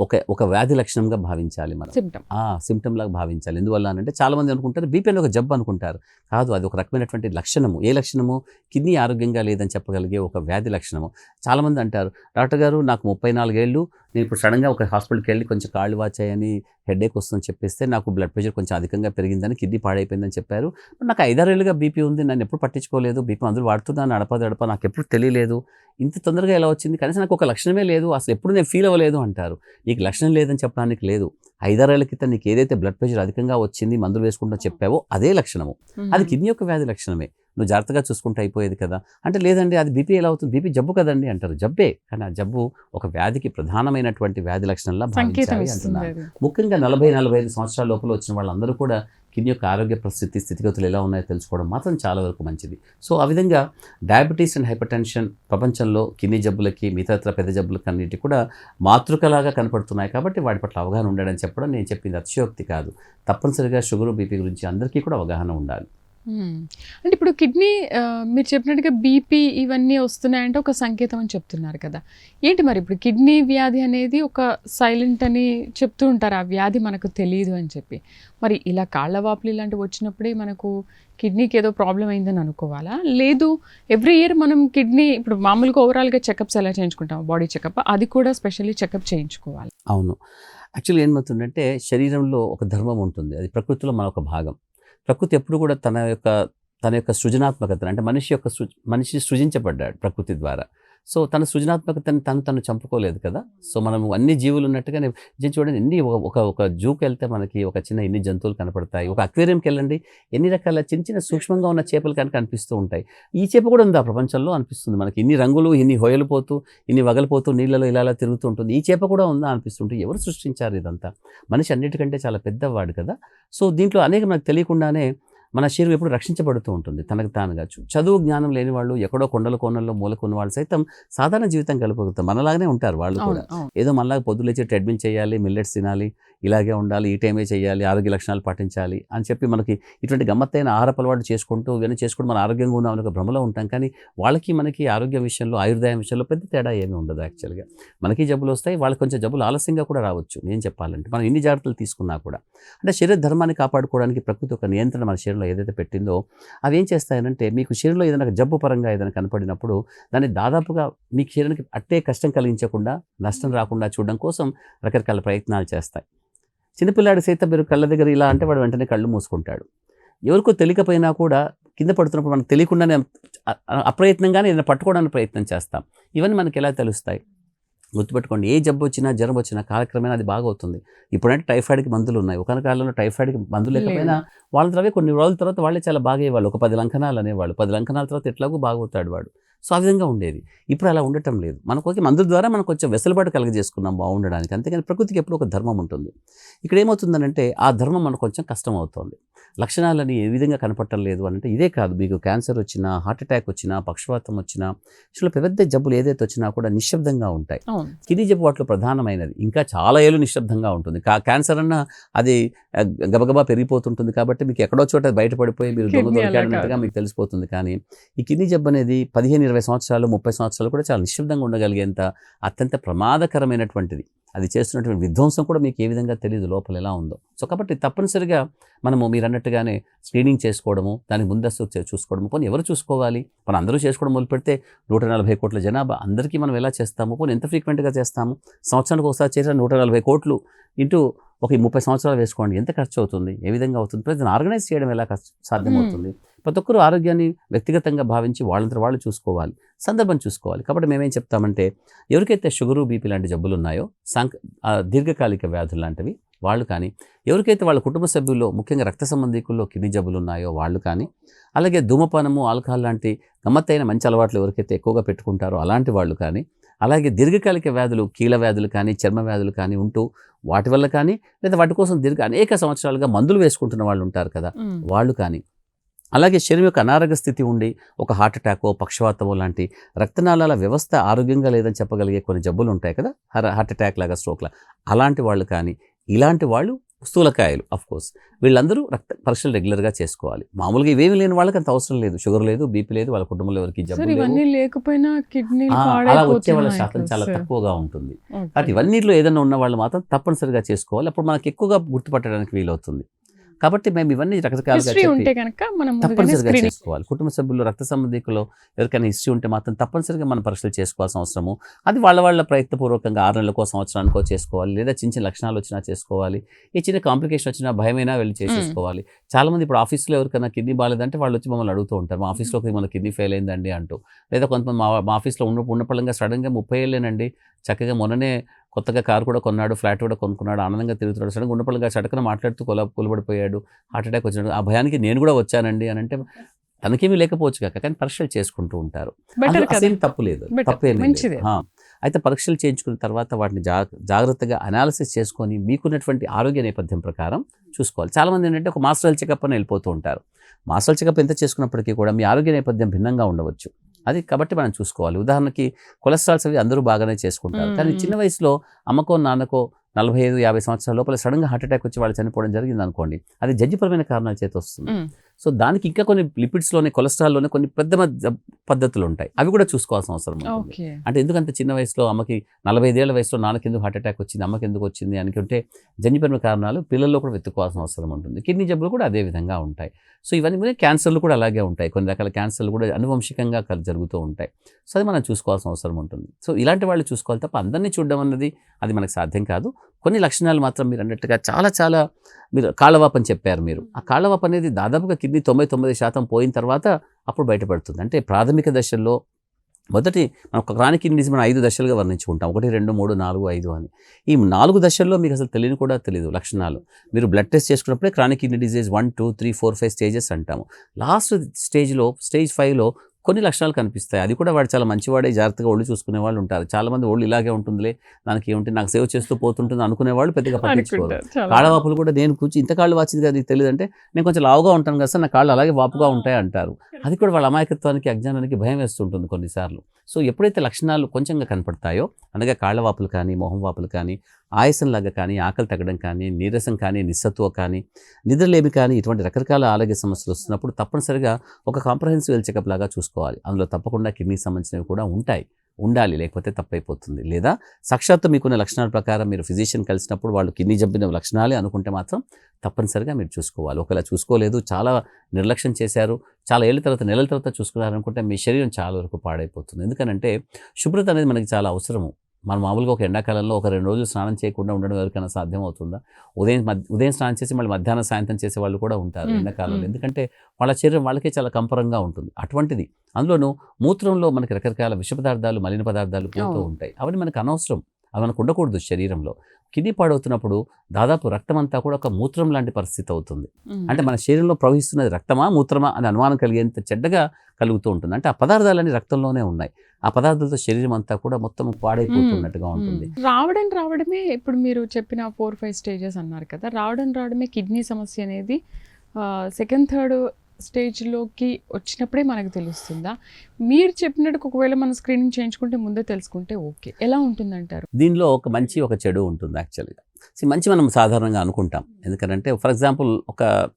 ఒక ఒక వ్యాధి లక్షణంగా భావించాలి మనం. సిమ్టమ్ ఆ సిమ్టమ్ లాగా భావించాలి. ఎందువల్ల అంటే చాలా మంది అనుకుంటారు బీపీ అని ఒక జబ్బు అనుకుంటారు. కాదు అది ఒక రకమైనటువంటి లక్షణము. ఏ లక్షణము? కిడ్నీ ఆరోగ్యంగా లేదని చెప్పగలిగే ఒక వ్యాధి లక్షణము. చాలామంది అంటారు డాక్టర్ గారు నాకు ముప్పై నాలుగేళ్ళు నేను ఇప్పుడు సడన్గా ఒక హాస్పిటల్కి వెళ్ళి కొంచెం కాళ్ళు వాచాయని హెడేక్ వస్తుందని చెప్పేస్తే నాకు బ్లడ్ ప్రెషర్ కొంచెం అధికంగా పెరిగిందని కిడ్నీ పాడైపోయిందని చెప్పారు. నాకు ఐదారేళ్ళుగా బీపీ ఉంది నన్ను ఎప్పుడు పట్టించుకోలేదు బీపీ అందరూ వాడుతున్నాను అడప దడప నాకు ఎప్పుడు తెలియలేదు. ఇంత తొందరగా ఎలా వచ్చింది? కనీసం నాకు ఒక లక్షణమే లేదు అసలు ఎప్పుడు నేను ఫీల్ అవ్వలేదు అంటారు. నీకు లక్షణం లేదని చెప్పడానికి లేదు. ఐదారేళ్ళ క్రితం నీకు ఏదైతే బ్లడ్ ప్రెషర్ అధికంగా వచ్చింది మందులు వేసుకుంటూ చెప్పావో అదే లక్షణము. అది కిడ్నీ యొక్క వ్యాధి లక్షణమే. నువ్వు జాగ్రత్తగా చూసుకుంటే అయిపోయేది కదా. అంటే లేదండి అది బీపీ ఎలా అవుతుంది? బీపీ జబ్బు కదండి అంటారు. జబ్బే. కానీ ఆ జబ్బు ఒక వ్యాధికి ప్రధానమైనటువంటి వ్యాధి లక్షణంలా భావించాలి అది. ముఖ్యంగా నలభై నలభై ఐదు సంవత్సరాల లోపల వచ్చిన వాళ్ళందరూ కూడా కిడ్నీ యొక్క ఆరోగ్య పరిస్థితి స్థితిగతులు ఎలా ఉన్నాయో తెలుసుకోవడం మాత్రం చాలా వరకు మంచిది. సో ఆ విధంగా డయాబెటీస్ అండ్ హైపర్ టెన్షన్ ప్రపంచంలో కిడ్నీ జబ్బులకి మిగతా పెద్ద జబ్బులకి అన్నిటి కూడా మాతృకలాగా కనపడుతున్నాయి కాబట్టి వాటి పట్ల అవగాహన ఉండడం చెప్పడం నేను చెప్పింది అతిశయోక్తి కాదు. తప్పనిసరిగా షుగర్ బీపీ గురించి అందరికీ కూడా అవగాహన ఉండాలి. Hmm. అంటే ఇప్పుడు కిడ్నీ మీరు చెప్పినట్టుగా బీపీ ఇవన్నీ వస్తున్నాయంటే ఒక సంకేతం అని చెప్తున్నారు కదా. ఏంటి మరి ఇప్పుడు కిడ్నీ వ్యాధి అనేది ఒక సైలెంట్ అని చెప్తూ ఉంటారు. ఆ వ్యాధి మనకు తెలియదు అని చెప్పి. మరి ఇలా కాళ్ళ వాపులు ఇలాంటివి వచ్చినప్పుడే మనకు కిడ్నీకి ఏదో ప్రాబ్లం అయిందని అనుకోవాలా? లేదు ఎవ్రీ ఇయర్ మనం కిడ్నీ ఇప్పుడు మామూలుగా ఓవరాల్గా చెకప్స్ ఎలా చేయించుకుంటాం? బాడీ చెకప్ అది కూడా స్పెషల్లీ చెకప్ చేయించుకోవాలి. అవును. యాక్చువల్లీ ఏమవుతుందంటే శరీరంలో ఒక ధర్మం ఉంటుంది. అది ప్రకృతిలో మన ఒక భాగం. ప్రకృతి ఎప్పుడు కూడా తన యొక్క తన యొక్క సృజనాత్మకతను అంటే మనిషి యొక్క మనిషి సృజించబడ్డాడు ప్రకృతి ద్వారా. సో తన సృజనాత్మకతను తను తను చంపుకోలేదు కదా. సో మనం అన్ని జీవులు ఉన్నట్టుగానే చూడండి ఎన్ని ఒక- ఒక ఒక జూకి వెళ్తే మనకి ఒక చిన్న ఎన్ని జంతువులు కనపడతాయి. ఒక అక్వేరియంకి వెళ్ళండి ఎన్ని రకాల చిన్న చిన్న సూక్ష్మంగా ఉన్న చేపలు కనుక అనిపిస్తూ ఉంటాయి. ఈ చేప కూడా ఉంది ఆ ప్రపంచంలో అనిపిస్తుంది మనకి. ఇన్ని రంగులు ఇన్ని హొయలు పోతూ ఇన్ని వగలిపోతూ నీళ్ళలో ఇలా ఇలా తిరుగుతూ ఉంటుంది. ఈ చేప కూడా ఉందా అనిపిస్తుంటుంది ఎవరు సృష్టించారు ఇదంతా? మనిషి అన్నిటికంటే చాలా పెద్దవాడు కదా. సో దీంట్లో అనేక మనకు తెలియకుండానే మన శరీరం ఎప్పుడు రక్షించబడుతూ ఉంటుంది తనకు తానుగా చదువు జ్ఞానం లేని వాళ్ళు ఎక్కడో కొండల కోణంలో మూలకున్న వాళ్ళు సైతం సాధారణ జీవితం గడపగలుగుతారు. మనలాగానే ఉంటారు వాళ్ళు కూడా. ఏదో మనలాగా పొద్దులేచి ట్రెడ్మిల్ చేయాలి మిల్లెట్స్ తినాలి ఇలాగే ఉండాలి ఈ టైమే చేయాలి ఆరోగ్య లక్షణాలు పాటించాలి అని చెప్పి మనకి ఇటువంటి గమ్మత్తైన ఆహారపు అలవాటు చేసుకుంటూ ఇవన్నీ చేసుకుంటూ మన ఆరోగ్యంగా ఉన్నాం ఒక భ్రమలో ఉంటాం. కానీ వాళ్ళకి మనకి ఆరోగ్య విషయంలో ఆయుర్దాయం విషయంలో పెద్ద తేడా ఏమీ ఉండదు యాక్చువల్గా మనకి జబ్బులు వస్తాయి వాళ్ళకి కొంచెం జబ్బులు ఆలస్యంగా కూడా రావచ్చు. నేను చెప్పాలంటే మనం ఇన్ని జాగ్రత్తలు తీసుకున్నా కూడా. అంటే శరీర ధర్మాన్ని కాపాడుకోవడానికి ప్రకృతి ఒక నియంత్రణ మన శరీరంలో ఏదైతే పెట్టిందో అవి ఏం చేస్తాయనంటే మీకు శరీరంలో ఏదైనా జబ్బు పరంగా ఏదైనా కనపడినప్పుడు దాన్ని దాదాపుగా మీ శరీరానికి అట్టే కష్టం కలిగించకుండా నష్టం రాకుండా చూడడం కోసం రకరకాల ప్రయత్నాలు చేస్తాయి. చిన్నపిల్లాడు సైతం మీరు కళ్ళ దగ్గర ఇలా అంటే వాడు వెంటనే కళ్ళు మూసుకుంటాడు. ఎవరికో తెలియకపోయినా కూడా కింద పడుతున్నప్పుడు మనకు తెలియకుండానే అప్రయత్నంగానే ఏదైనా పట్టుకోవడానికి ప్రయత్నం చేస్తాం. ఇవన్నీ మనకి ఎలా తెలుస్తాయి? గుర్తుపెట్టుకోండి. ఏ జబ్బు వచ్చినా జ్వరం వచ్చినా కాలక్రమేణా అది బాగవుతుంది. ఇప్పుడంటే టైఫాయిడ్కి మందులు ఉన్నాయి. ఒక కాలంలో టైఫాయిడ్కి మందులు లేకపోయినా వాళ్ళ తర్వాత కొన్ని రోజుల తర్వాత వాళ్ళే చాలా బాగయ్యేవాళ్ళు. ఒక పది లంకనాలు అనేవాళ్ళు. పది లంకనాల తర్వాత ఎట్లాగో బాగవుతాడు వాడు. సో ఆ విధంగా ఉండేది. ఇప్పుడు అలా ఉండటం లేదు. మనకు ఒక మందుల ద్వారా మనకు కొంచెం వెసులుబాటు కలగజేసుకున్నాం బాగుండడానికి. అంతేగాని ప్రకృతికి ఎప్పుడు ఒక ధర్మం ఉంటుంది. ఇక్కడ ఏమవుతుందనంటే ఆ ధర్మం మనకు కొంచెం కష్టం అవుతుంది లక్షణాలని ఏ విధంగా కనపడటం లేదు అంటే ఇదే కాదు. మీకు క్యాన్సర్ వచ్చినా హార్ట్ అటాక్ వచ్చినా పక్షవాతం వచ్చినా అసలు పెద్ద జబ్బులు ఏదైతే వచ్చినా కూడా నిశ్శబ్దంగా ఉంటాయి. కిడ్నీ జబ్బు వాటిలో ప్రధానమైనది. ఇంకా చాలా ఏళ్ళు నిశ్శబ్దంగా ఉంటుంది. క్యాన్సర్ అన్న అది గబగబా పెరిగిపోతుంటుంది కాబట్టి మీకు ఎక్కడో చోట బయటపడిపోయి మీరు దొంగ దొరికాడన్నట్టుగా. మీకు తెలిసిపోతుంది. కానీ ఈ కిడ్నీ జబ్బు అనేది పదిహేను ఇరవై సంవత్సరాలు ముప్పై సంవత్సరాలు కూడా చాలా నిశ్శబ్దంగా ఉండగలిగేంత అత్యంత ప్రమాదకరమైనటువంటిది. అది చేస్తున్నటువంటి విధ్వంసం కూడా మీకు ఏ విధంగా తెలియదు లోపల ఎలా ఉందో. సో కాబట్టి తప్పనిసరిగా మనము మీరు అన్నట్టుగానే స్క్రీనింగ్ చేసుకోవడము దానికి ముందస్తు చూసుకోవడము పోనీ ఎవరు చూసుకోవాలి? మనం అందరూ చేసుకోవడం మొదలు పెడితే నూట నలభై కోట్ల జనాభా అందరికీ మనం ఎలా చేస్తాము? పోనీ ఎంత ఫ్రీక్వెంట్గా చేస్తాము? సంవత్సరానికి ఒకసారి చేసిన నూట నలభై కోట్లు ఇంటూ ఒక ముప్పై సంవత్సరాలు వేసుకోండి. ఎంత ఖర్చు అవుతుంది ఏ విధంగా అవుతుంది? ప్రజలను ఆర్గనైజ్ చేయడం ఎలా సాధ్యమవుతుంది? ప్రతి ఒక్కరూ ఆరోగ్యాన్ని వ్యక్తిగతంగా భావించి వాళ్ళంతా వాళ్ళు చూసుకోవాలి సందర్భం చూసుకోవాలి కాబట్టి మేమేం చెప్తామంటే ఎవరికైతే షుగరు బీపీ లాంటి జబ్బులు ఉన్నాయో సాంక్ దీర్ఘకాలిక వ్యాధులు లాంటివి వాళ్ళు కానీ ఎవరికైతే వాళ్ళ కుటుంబ సభ్యుల్లో ముఖ్యంగా రక్త సంబంధికుల్లో కిడ్నీ జబ్బులు ఉన్నాయో వాళ్ళు కానీ అలాగే ధూమపానము ఆల్కహాల్ లాంటి గమ్మత్తైన మంచి అలవాట్లు ఎవరికైతే ఎక్కువగా పెట్టుకుంటారో అలాంటి వాళ్ళు కానీ అలాగే దీర్ఘకాలిక వ్యాధులు కీళ్ళ వ్యాధులు కానీ చర్మ వ్యాధులు కానీ ఉంటూ వాటి వల్ల కానీ లేదా వాటి కోసం దీర్ఘ అనేక సంవత్సరాలుగా మందులు వేసుకుంటున్న వాళ్ళు ఉంటారు కదా. వాళ్ళు కానీ అలాగే శరీరం యొక్క అనారోగ్య స్థితి ఉండి ఒక హార్ట్ అటాకో పక్షవాతమో లాంటి రక్తనాళాల వ్యవస్థ ఆరోగ్యంగా లేదని చెప్పగలిగే కొన్ని జబ్బులు ఉంటాయి కదా? హర- హార్ట్ అటాక్ లాగా స్ట్రోక్ లా అలాంటి వాళ్ళు కానీ ఇలాంటి వాళ్ళు స్థూలకాయలు అఫ్ కోర్స్. వీళ్ళందరూ రక్త పరీక్షలు రెగ్యులర్గా చేసుకోవాలి. మామూలుగా ఇవేమీ లేని వాళ్ళకి అంత అవసరం లేదు. షుగర్ లేదు బీపీ లేదు వాళ్ళ కుటుంబంలో ఎవరికి జబ్బు లేకపోయినా అలా వచ్చే వాళ్ళ శాతం చాలా. తక్కువగా ఉంటుంది. కాబట్టి ఇవన్నిట్లో ఏదైనా ఉన్న వాళ్ళు మాత్రం తప్పనిసరిగా చేసుకోవాలి. అప్పుడు మనకి ఎక్కువగా గుర్తుపట్టడానికి వీలవుతుంది. కాబట్టి మేము ఇవన్నీ రకరకాలుగా తప్పనిసరిగా చేసుకోవాలి. కుటుంబ సభ్యులు రక్త సంబంధికులు ఎవరికైనా హిస్టరీ ఉంటే మాత్రం తప్పనిసరిగా మనం పరీక్షలు చేసుకోవాల్సిన అవసరము. అది వాళ్ళ వాళ్ళ ప్రయత్నపూర్వకంగా ఆరు నెలలకో సంవత్సరానికో చేసుకోవాలి లేదా చిన్న చిన్న లక్షణాలు వచ్చినా చేసుకోవాలి ఈ చిన్న కాంప్లికేషన్ వచ్చినా భయమైనా వెళ్ళి చేసేసుకోవాలి. చాలా మంది ఇప్పుడు ఆఫీస్లో ఎవరికైనా కిడ్నీ బాగాలేదంటే వాళ్ళు వచ్చి మమ్మల్ని అడుగుతూ ఉంటారు మా ఆఫీస్లోకి మన కిడ్నీ ఫెయిల్ అయిందండి అంటూ. లేదా కొంతమంది మా మా ఆఫీస్లో ఉన్న ఉన్నపళంగా సడన్గా ముప్పై ఏళ్ళేనండి చక్కగా మొన్ననే కొత్తగా కారు కూడా కొన్నాడు ఫ్లాట్ కూడా కొనుక్కున్నాడు ఆనందంగా తిరుగుతున్నాడు సడన్గా ఉన్నపళంగా చడకన మాట్లాడుతూ కొల కూలబడిపోయాడు హార్ట్ అటాక్ వచ్చినాడు ఆ భయానికి నేను కూడా వచ్చానండి అని అంటే తనకేమీ లేకపోవచ్చు కాక కానీ పరీక్షలు చేసుకుంటూ ఉంటారు. అసలేం తప్పు లేదు. అయితే పరీక్షలు చేయించుకున్న తర్వాత వాటిని జా జాగ్రత్తగా అనాలిసిస్ చేసుకొని మీకున్నటువంటి ఆరోగ్య నేపథ్యం ప్రకారం చూసుకోవాలి. చాలామంది ఏంటంటే ఒక మాస్టరల్ చెకప్ అని వెళ్ళిపోతూ ఉంటారు. మాస్టరల్ చెకప్ ఎంత చేసుకున్నప్పటికీ కూడా మీ ఆరోగ్య నేపథ్యం భిన్నంగా ఉండవచ్చు. అది కాబట్టి మనం చూసుకోవాలి ఉదాహరణకి కొలెస్ట్రాల్స్ అవి అందరూ బాగానే చేసుకుంటారు కానీ. చిన్న వయసులో అమ్మకో నాన్నకో నలభై ఐదు యాభై సంవత్సరాల లోపల సడన్గా హార్ట్ అటాక్ వచ్చి వాళ్ళు చనిపోవడం జరిగింది అనుకోండి అది జడ్జిపరమైన కారణాల చేత వస్తుంది. సో దానికి ఇంకా కొన్ని లిపిడ్స్లోనే కొలెస్ట్రాల్లోనే కొన్ని పెద్ద పద్ధతులు ఉంటాయి అవి కూడా చూసుకోవాల్సిన అవసరం ఉంటుంది. అంటే ఎందుకంత చిన్న వయసులో అమ్మకి నలభై ఐదేళ్ళ వయసులో నాన్నకి ఎందుకు హార్ట్ అటాక్ వచ్చింది అమ్మకి ఎందుకు వచ్చింది అనుకుంటే జన్యుపరమైన కారణాలు పిల్లల్లో కూడా వెతుక్కోవాల్సిన అవసరం ఉంటుంది. కిడ్నీ జబ్బులు కూడా అదే విధంగా ఉంటాయి. సో ఇవన్నీ కూడా క్యాన్సర్లు కూడా అలాగే ఉంటాయి. కొన్ని రకాల క్యాన్సర్లు కూడా అనువంశికంగా జరుగుతూ ఉంటాయి. సో అది మనం చూసుకోవాల్సిన అవసరం ఉంటుంది. సో ఇలాంటి వాళ్ళు చూసుకోవాలి తప్ప అందరినీ చూడడం అన్నది అది మనకు సాధ్యం కాదు. కొన్ని లక్షణాలు మాత్రం మీరు అన్నట్టుగా చాలా చాలా మీరు కాళ్ళవాపని చెప్పారు మీరు. ఆ కాళ్ళవాపు అనేది దాదాపుగా కిడ్నీ తొంభై తొమ్మిది శాతం పోయిన తర్వాత అప్పుడు బయటపడుతుంది. అంటే ప్రాథమిక దశల్లో మొదటి మనం ఒక క్రానిక్ కిడ్నీస్ మనం ఐదు దశలుగా వర్ణించుకుంటాం. ఒకటి రెండు మూడు నాలుగు ఐదు అని. ఈ నాలుగు దశల్లో మీకు అసలు తెలియని కూడా తెలియదు లక్షణాలు. మీరు blood test చేసుకున్నప్పుడే chronic kidney disease one two three four five stages అంటాము. లాస్ట్ స్టేజ్లో స్టేజ్ ఫైవ్లో కొన్ని లక్షణాలు కనిపిస్తాయి. అది కూడా వాడు చాలా మంచివాడే జాగ్రత్తగా ఒళ్ళు చూసుకునే వాళ్ళు ఉంటారు. చాలా మంది ఒళ్ళు ఇలాగే ఉంటుందిలే దానికి ఏముంటుంది నాకు సేవ్ చేస్తూ పోతుంటుంది అనుకునే వాళ్ళు పెద్దగా పట్టించుకోరు. చాలా. కాళ్ళవాపులు కూడా నేను కూర్చి ఇంత కాళ్ళు వచ్చింది కదా తెలియదు అంటే నేను కొంచెం లావుగా ఉంటాను కదా సార్ నా కాళ్ళు అలాగే వాపుగా ఉంటాయి అంటారు అది కూడా వాళ్ళ అమాయకత్వానికి అజ్ఞానానికి భయం వేస్తుంటుంది కొన్నిసార్లు. సో ఎప్పుడైతే లక్షణాలు కొంచెంగా కనపడతాయో అనగా కాళ్ళ వాపులు కానీ మొహం వాపులు కానీ ఆయాసంలాగా కానీ ఆకలి తగ్గడం కానీ నీరసం కానీ నిస్సత్వ కానీ నిద్రలేమి కానీ ఇటువంటి రకరకాల ఆరోగ్య సమస్యలు వస్తున్నప్పుడు తప్పనిసరిగా ఒక కాంప్రహెన్సివ్ హెల్త్ చెకప్ లాగా చూసుకోవాలి. అందులో తప్పకుండా కిడ్నీకి సంబంధించినవి కూడా ఉంటాయి. ఉండాలి లేకపోతే తప్పైపోతుంది. లేదా సాక్షాత్తు మీకున్న లక్షణాల ప్రకారం మీరు ఫిజిషియన్ కలిసినప్పుడు వాళ్ళు కిడ్నీ జంపిన లక్షణాలే అనుకుంటే మాత్రం తప్పనిసరిగా మీరు చూసుకోవాలి. ఒకవేళ చూసుకోలేదు చాలా నిర్లక్ష్యం చేశారు చాలా ఏళ్ళ తర్వాత నెలల తర్వాత చూసుకున్నారనుకుంటే మీ శరీరం చాలా వరకు పాడైపోతుంది. ఎందుకనంటే శుభ్రత అనేది మనకి చాలా అవసరము. మనం మామూలుగా ఒక ఎండాకాలంలో ఒక రెండు రోజులు స్నానం చేయకుండా ఉండడం ఎవరికైనా సాధ్యం అవుతుందా ఉదయం ఉదయం స్నానం చేసి మళ్ళీ మధ్యాహ్నం సాయంత్రం చేసే వాళ్ళు కూడా ఉంటారు ఎండాకాలంలో. ఎందుకంటే వాళ్ళ శరీరం వాళ్ళకే చాలా కంపరంగా ఉంటుంది. అటువంటిది. అందులోనూ మూత్రంలో మనకి రకరకాల విష పదార్థాలు మలిన పదార్థాలు పోతూ. ఉంటాయి. అవన్నీ మనకు అనవసరం. అవి మనకు ఉండకూడదు శరీరంలో. కిడ్నీ పాడవుతున్నప్పుడు దాదాపు రక్తం అంతా కూడా ఒక మూత్రం లాంటి పరిస్థితి అవుతుంది. అంటే మన శరీరంలో ప్రవహిస్తున్నది రక్తమా మూత్రమా అని అనుమానం కలిగేంత చెడ్డగా కలుగుతూ ఉంటుంది. అంటే ఆ పదార్థాలన్నీ రక్తంలోనే ఉన్నాయి. ఆ పదార్థాలతో శరీరం అంతా కూడా మొత్తం పాడైపోతున్నట్టుగా ఉంటుంది. రావడం రావడమే ఇప్పుడు మీరు చెప్పిన ఫోర్ ఫైవ్ స్టేజెస్ అన్నారు కదా. రావడం రావడమే కిడ్నీ సమస్య అనేది సెకండ్ థర్డ్ స్టేజ్లోకి వచ్చినప్పుడే మనకు తెలుస్తుందా? మీరు చెప్పినట్టు ఒకవేళ మనం స్క్రీనింగ్ చేయించుకుంటే ముందే తెలుసుకుంటే ఓకే. ఎలా ఉంటుందంటారు? దీనిలో ఒక మంచి ఒక చెడు ఉంటుంది యాక్చువల్గా. సో మంచి మనం సాధారణంగా అనుకుంటాం. ఎందుకంటే ఫర్ ఎగ్జాంపుల్ ఒక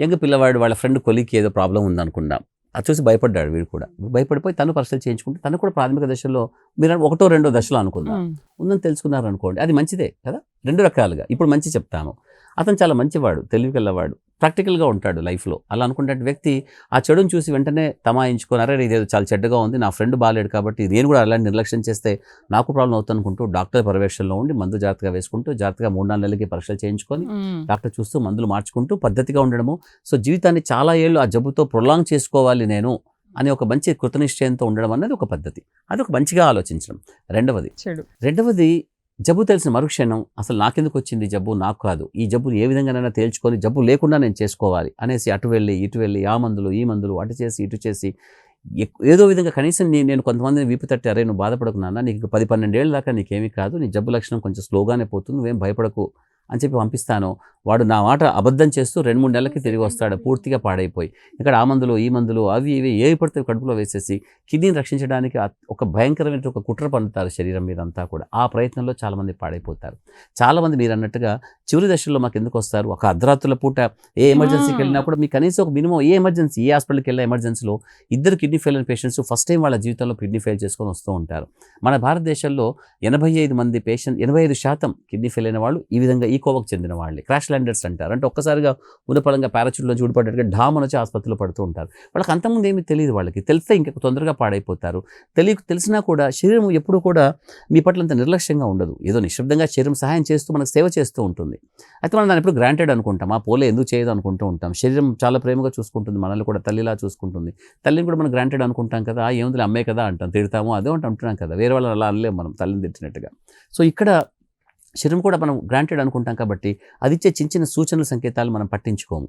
యంగ్ పిల్లవాడు వాళ్ళ ఫ్రెండ్ కొలికి ఏదో ప్రాబ్లం ఉందనుకుందాం. అది చూసి భయపడ్డాడు వీడు కూడా. భయపడిపోయి తను పరిస్థితి చేయించుకుంటే తను కూడా ప్రాథమిక దశలో మీరు ఒకటో రెండో దశలో అనుకుందాం. ఉందని తెలుసుకున్నారు అనుకోండి అది మంచిదే కదా? రెండు రకాలుగా. ఇప్పుడు మంచి చెప్తాను. అతను చాలా మంచివాడు తెలివికల్లవాడు ప్రాక్టికల్గా ఉంటాడు లైఫ్లో. అలా అనుకునే వ్యక్తి ఆ చెడుని చూసి వెంటనే తమాయించుకొని అరే ఇదేదో చాలా చెడ్డగా ఉంది నా ఫ్రెండ్ బాగాలేడు కాబట్టి నేను కూడా అలాంటి నిర్లక్ష్యం చేస్తే నాకు ప్రాబ్లం అవుతుంది అనుకుంటూ డాక్టర్ పర్యవేక్షణలో ఉండి మందు జాగ్రత్తగా వేసుకుంటూ జాగ్రత్తగా మూడు నాలుగు నెలలకి పరీక్షలు చేయించుకొని. డాక్టర్ చూస్తూ మందులు మార్చుకుంటూ పద్ధతిగా ఉండడము. సో జీవితాన్ని చాలా ఏళ్ళు ఆ జబ్బుతో ప్రొలాంగ్ చేసుకోవాలి నేను అనే ఒక మంచి కృతనిశ్చయంతో ఉండడం అనేది ఒక పద్ధతి. అది ఒక మంచిగా ఆలోచించడం. రెండవది రెండవది జబ్బు తెలిసిన మరుక్షణం అసలు నాకెందుకు వచ్చింది జబ్బు? నాకు కాదు. ఈ జబ్బును ఏ విధంగానైనా తేల్చుకొని జబ్బు లేకుండా నేను చేసుకోవాలి అనేసి అటు వెళ్ళి ఇటు వెళ్ళి ఆ మందులు ఈ మందులు అటు చేసి ఇటు చేసి ఏదో విధంగా కనీసం నీ- నేను కొంతమందిని వీపు తట్టి అరే నువ్వు బాధపడకున్నా నీకు పది పన్నెండేళ్ళ దాకా నీకేమీ కాదు నీ జబ్బు లక్షణం కొంచెం స్లోగానే పోతుంది నువ్వేం భయపడకు. అని చెప్పి పంపిస్తాను. వాడు నా మాట అబద్ధం చేస్తూ రెండు మూడు నెలలకి తిరిగి వస్తాడు. పూర్తిగా పాడైపోయి. ఇక్కడ ఆ మందులు ఈ మందులు అవి ఇవి ఏవి పడితే కడుపులో వేసేసి కిడ్నీని రక్షించడానికి ఒక భయంకరమైన ఒక కుట్ర పండుతారు శరీరం మీద అంతా కూడా. ఆ ప్రయత్నంలో చాలామంది పాడైపోతారు. చాలామంది మీరు అన్నట్టుగా చివరి దశల్లో మాకు ఎందుకు వస్తారు? ఒక అర్ధరాత్రుల పూట ఏ ఎమర్జెన్సీకి వెళ్ళినా కూడా మీకు కనీసం ఒక మినిమం ఏ ఎమర్జెన్సీ ఏ హాస్పిటల్కి వెళ్ళిన ఎమర్జెన్సీలో ఇద్దరు కిడ్నీ ఫెయిల్ అయిన పేషెంట్స్ ఫస్ట్ టైం వాళ్ళ జీవితంలో కిడ్నీ ఫెయిల్ చేసుకొని వస్తూ ఉంటారు. మన భారతదేశంలో ఎనభై ఐదు మంది పేషెంట్ ఎనభై ఐదు శాతం కిడ్నీ ఫెయిల్ అయిన వాళ్ళు ఈ విధంగా ఈ కోవకు చెందిన వాళ్ళే. క్రాష్ ల్యాండర్స్ అంటారు. అంటే ఒక్కసారిగా ఉన్నపడంగా పారాచూట్లో చూడిపడ్డట్టుగా ఢామ్ వచ్చి ఆసుపత్రిలో పడుతూ ఉంటారు. వాళ్ళకి అంతకుముందు ఏమీ తెలియదు వాళ్ళకి. తెలిస్తే ఇంకా తొందరగా పాడైపోతారు. తెలియ తెలిసినా కూడా శరీరం ఎప్పుడూ కూడా మీ పట్ల అంత నిర్లక్ష్యంగా ఉండదు. ఏదో నిశ్శబ్దంగా శరీరం సహాయం చేస్తూ మనకు సేవ చేస్తూ ఉంటుంది. అయితే మనం దాన్ని ఎప్పుడు గ్రాంటెడ్ అనుకుంటాం. ఆ పోలే ఎందుకు చేయదు అనుకుంటూ ఉంటాం. శరీరం చాలా ప్రేమగా చూసుకుంటుంది. మనల్ని కూడా తల్లిలా చూసుకుంటుంది. తల్లిని కూడా మనం గ్రాంటెడ్ అనుకుంటాం కదా ఏముంది అమ్మే కదా అంటాం. తిడతాము అదే అంటే. అంటున్నాం కదా. వేరే వాళ్ళని అలా అనలేము మనం తల్లిని తిట్టినట్టుగా. సో ఇక్కడ శరీరం కూడా మనం గ్రాంటెడ్ అనుకుంటాం కాబట్టి అది ఇచ్చే చిన్న చిన్న సూచనల సంకేతాలు మనం పట్టించుకోము.